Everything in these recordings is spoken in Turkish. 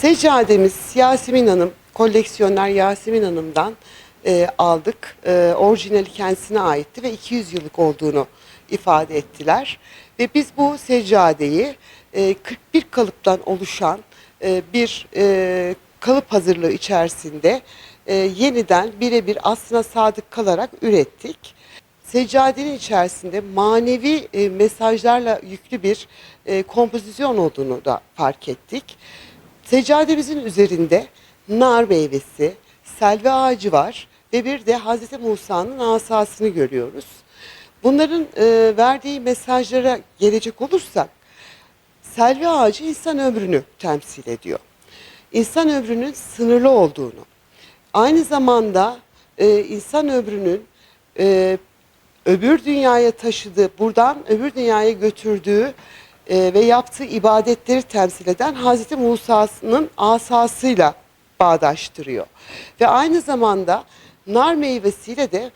Seccademiz Yasemin Hanım, koleksiyoner Yasemin Hanım'dan e, aldık. E, orijinali kendisine aitti ve 200 yıllık olduğunu ifade ettiler. Ve biz bu seccadeyi e, 41 kalıptan oluşan e, bir e, kalıp hazırlığı içerisinde e, yeniden birebir aslına sadık kalarak ürettik. Seccadenin içerisinde manevi e, mesajlarla yüklü bir e, kompozisyon olduğunu da fark ettik. Seccademizin üzerinde nar meyvesi, selvi ağacı var ve bir de Hz. Musa'nın asasını görüyoruz. Bunların e, verdiği mesajlara gelecek olursak, selvi ağacı insan ömrünü temsil ediyor. İnsan ömrünün sınırlı olduğunu, aynı zamanda e, insan ömrünün e, öbür dünyaya taşıdığı, buradan öbür dünyaya götürdüğü e, ve yaptığı ibadetleri temsil eden Hazreti Musa'nın asasıyla bağdaştırıyor. Ve aynı zamanda nar meyvesiyle de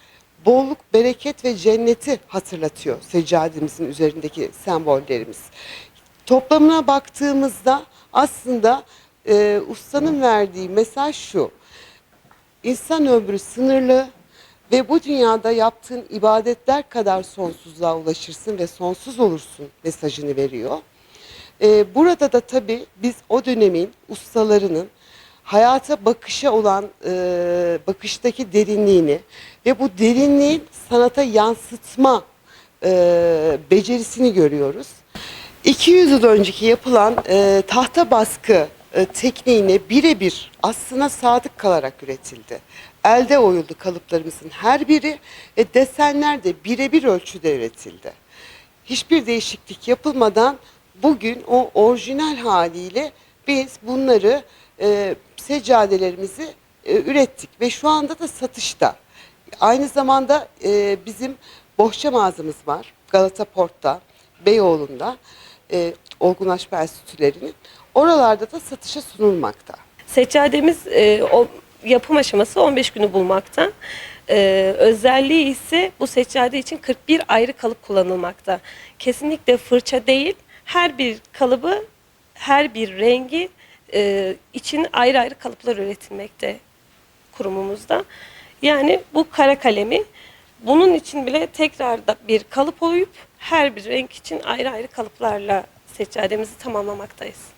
bolluk, bereket ve cenneti hatırlatıyor seccademizin üzerindeki sembollerimiz. Toplamına baktığımızda aslında e, ustanın verdiği mesaj şu. İnsan ömrü sınırlı ve bu dünyada yaptığın ibadetler kadar sonsuzluğa ulaşırsın ve sonsuz olursun mesajını veriyor. Ee, burada da tabii biz o dönemin ustalarının hayata bakışa olan e, bakıştaki derinliğini ve bu derinliğin sanata yansıtma e, becerisini görüyoruz. 200 yıl önceki yapılan e, tahta baskı tekniğine birebir aslına sadık kalarak üretildi. Elde oyuldu kalıplarımızın her biri ve desenler de birebir ölçüde üretildi. Hiçbir değişiklik yapılmadan bugün o orijinal haliyle biz bunları e, seccadelerimizi e, ürettik ve şu anda da satışta. Aynı zamanda e, bizim bohça mağazamız var Galata Port'ta, Beyoğlu'nda e, olgunlaşma enstitülerinin. Oralarda da satışa sunulmakta. Seccademiz e, o yapım aşaması 15 günü bulmakta. E, özelliği ise bu seccade için 41 ayrı kalıp kullanılmakta. Kesinlikle fırça değil, her bir kalıbı, her bir rengi e, için ayrı ayrı kalıplar üretilmekte kurumumuzda. Yani bu kara kalemi bunun için bile tekrar da bir kalıp oyup her bir renk için ayrı ayrı kalıplarla seccademizi tamamlamaktayız.